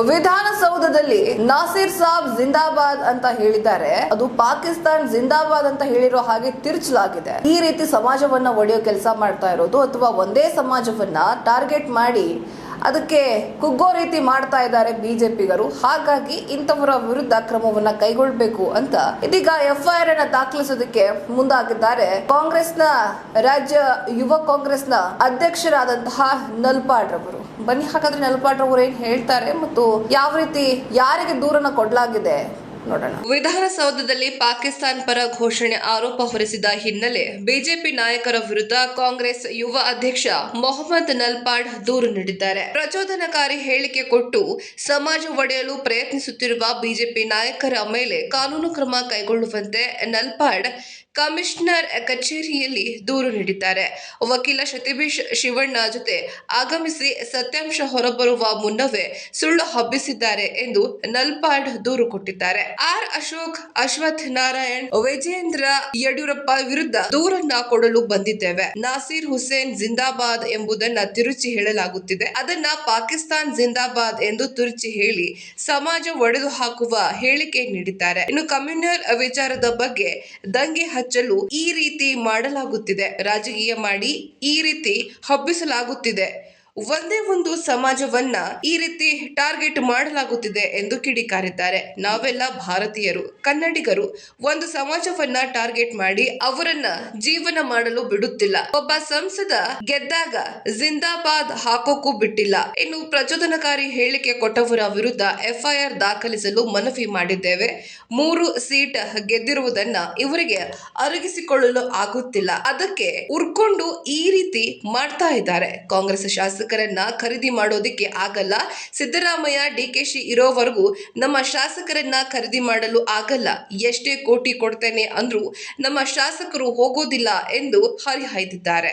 ವಿಧಾನಸೌಧದಲ್ಲಿ ನಾಸಿರ್ ಸಾಬ್ ಜಿಂದಾಬಾದ್ ಅಂತ ಹೇಳಿದ್ದಾರೆ. ಅದು ಪಾಕಿಸ್ತಾನ್ ಜಿಂದಾಬಾದ್ ಅಂತ ಹೇಳಿರೋ ಹಾಗೆ ತಿರುಚಲಾಗಿದೆ. ಈ ರೀತಿ ಸಮಾಜವನ್ನ ಒಡೆಯೋ ಕೆಲಸ ಮಾಡ್ತಾ ಇರೋದು ಅಥವಾ ಒಂದೇ ಸಮಾಜವನ್ನ ಟಾರ್ಗೆಟ್ ಮಾಡಿ ಅದಕ್ಕೆ ಕುಗ್ಗೋ ರೀತಿ ಮಾಡ್ತಾ ಇದ್ದಾರೆ ಬಿಜೆಪಿಗರು. ಹಾಗಾಗಿ ಇಂಥವರ ವಿರುದ್ಧ ಕ್ರಮವನ್ನ ಕೈಗೊಳ್ಳಬೇಕು ಅಂತ ಇದೀಗ ಎಫ್ಐಆರ್ ಅನ್ನ ದಾಖಲಿಸೋದಕ್ಕೆ ಮುಂದಾಗಿದ್ದಾರೆ. ಕಾಂಗ್ರೆಸ್ನ ರಾಜ್ಯ ಯುವ ಕಾಂಗ್ರೆಸ್ನ ಅಧ್ಯಕ್ಷರಾದಂತಹ ನಲ್ಪಾಡ್ ರವರು ಬನ್ನಿ ಹಾಗಾದ್ರೆ ನಲ್ಪಾಡ್ ಅವ್ರು ಏನ್ ಹೇಳ್ತಾರೆ ಮತ್ತು ಯಾವ ರೀತಿ ಯಾರಿಗೆ ದೂರನ ಕೊಡಲಾಗಿದೆ ನೋಡೋಣ. ವಿಧಾನಸೌಧದಲ್ಲಿ ಪಾಕಿಸ್ತಾನ್ ಪರ ಘೋಷಣೆ ಆರೋಪ ಹೊರಿಸಿದ ಹಿನ್ನೆಲೆ ಬಿಜೆಪಿ ನಾಯಕರ ವಿರುದ್ಧ ಕಾಂಗ್ರೆಸ್ ಯುವ ಅಧ್ಯಕ್ಷ ಮೊಹಮ್ಮದ್ ನಲ್ಪಾಡ್ ದೂರು ನೀಡಿದ್ದಾರೆ. ಪ್ರಚೋದನಕಾರಿ ಹೇಳಿಕೆ ಕೊಟ್ಟು ಸಮಾಜ ಒಡೆಯಲು ಪ್ರಯತ್ನಿಸುತ್ತಿರುವ ಬಿಜೆಪಿ ನಾಯಕರ ಮೇಲೆ ಕಾನೂನು ಕ್ರಮ ಕೈಗೊಳ್ಳುವಂತೆ ನಲ್ಪಾಡ್ ಕಮಿಷನರ್ ಕಚೇರಿಯಲ್ಲಿ ದೂರು ನೀಡಿದ್ದಾರೆ. ವಕೀಲ ಶತಿಭೀಶ್ ಶಿವಣ್ಣ ಜೊತೆ ಆಗಮಿಸಿ ಸತ್ಯಾಂಶ ಹೊರಬರುವ ಮುನ್ನವೇ ಸುಳ್ಳು ಹಬ್ಬಿಸಿದ್ದಾರೆ ಎಂದು ನಲ್ಪಾಡ್ ದೂರು ಕೊಟ್ಟಿದ್ದಾರೆ. ಆರ್ ಅಶೋಕ್, ಅಶ್ವಥ್ ನಾರಾಯಣ್, ವಿಜೇಂದ್ರ ಯಡಿಯೂರಪ್ಪ ವಿರುದ್ಧ ದೂರನ್ನ ಕೊಡಲು ಬಂದಿದ್ದೇವೆ. ನಾಸೀರ್ ಹುಸೇನ್ ಜಿಂದಾಬಾದ್ ಎಂಬುದನ್ನ ತಿರುಚಿ ಹೇಳಲಾಗುತ್ತಿದೆ. ಅದನ್ನ ಪಾಕಿಸ್ತಾನ್ ಜಿಂದಾಬಾದ್ ಎಂದು ತಿರುಚಿ ಹೇಳಿ ಸಮಾಜ ಒಡೆದು ಹಾಕುವ ಹೇಳಿಕೆ ನೀಡಿದ್ದಾರೆ. ಇನ್ನು ಕಮ್ಯುನಲ್ ವಿಚಾರದ ಬಗ್ಗೆ ದಂಗೆ ಹಚ್ಚಲು ಈ ರೀತಿ ಮಾಡಲಾಗುತ್ತಿದೆ. ರಾಜಕೀಯ ಮಾಡಿ ಈ ರೀತಿ ಹಬ್ಬಿಸಲಾಗುತ್ತಿದೆ. ಒಂದೇ ಒಂದು ಸಮಾಜವನ್ನ ಈ ರೀತಿ ಟಾರ್ಗೆಟ್ ಮಾಡಲಾಗುತ್ತಿದೆ ಎಂದು ಕಿಡಿಕಾರಿದ್ದಾರೆ. ನಾವೆಲ್ಲ ಭಾರತೀಯರು, ಕನ್ನಡಿಗರು ಒಂದು ಸಮಾಜವನ್ನ ಟಾರ್ಗೆಟ್ ಮಾಡಿ ಅವರನ್ನ ಜೀವನ ಮಾಡಲು ಬಿಡುತ್ತಿಲ್ಲ. ಒಬ್ಬ ಸಂಸದ ಗೆದ್ದಾಗ ಜಿಂದಾಬಾದ್ ಹಾಕೋಕು ಬಿಟ್ಟಿಲ್ಲ. ಇನ್ನು ಪ್ರಚೋದನಕಾರಿ ಹೇಳಿಕೆ ಕೊಟ್ಟವರ ವಿರುದ್ಧ ಎಫ್ಐಆರ್ ದಾಖಲಿಸಲು ಮನವಿ ಮಾಡಿದ್ದೇವೆ. ಮೂರು ಸೀಟ್ ಗೆದ್ದಿರುವುದನ್ನ ಇವರಿಗೆ ಅರಗಿಸಿಕೊಳ್ಳಲು ಆಗುತ್ತಿಲ್ಲ. ಅದಕ್ಕೆ ಉರ್ಕೊಂಡು ಈ ರೀತಿ ಮಾಡ್ತಾ ಇದ್ದಾರೆ ಕಾಂಗ್ರೆಸ್ ಶಾಸಕರನ್ನ ಖರೀದಿ ಮಾಡೋದಕ್ಕೆ ಆಗಲ್ಲ. ಸಿದ್ದರಾಮಯ್ಯ, ಡಿಕೆಶಿ ಇರೋವರೆಗೂ ನಮ್ಮ ಶಾಸಕರನ್ನ ಖರೀದಿ ಮಾಡಲು ಆಗಲ್ಲ. ಎಷ್ಟೇ ಕೋಟಿ ಕೊಡ್ತೇನೆ ಅಂದ್ರೂ ನಮ್ಮ ಶಾಸಕರು ಹೋಗೋದಿಲ್ಲ ಎಂದು ಹರಿಹಾಯ್ದಿದ್ದಾರೆ.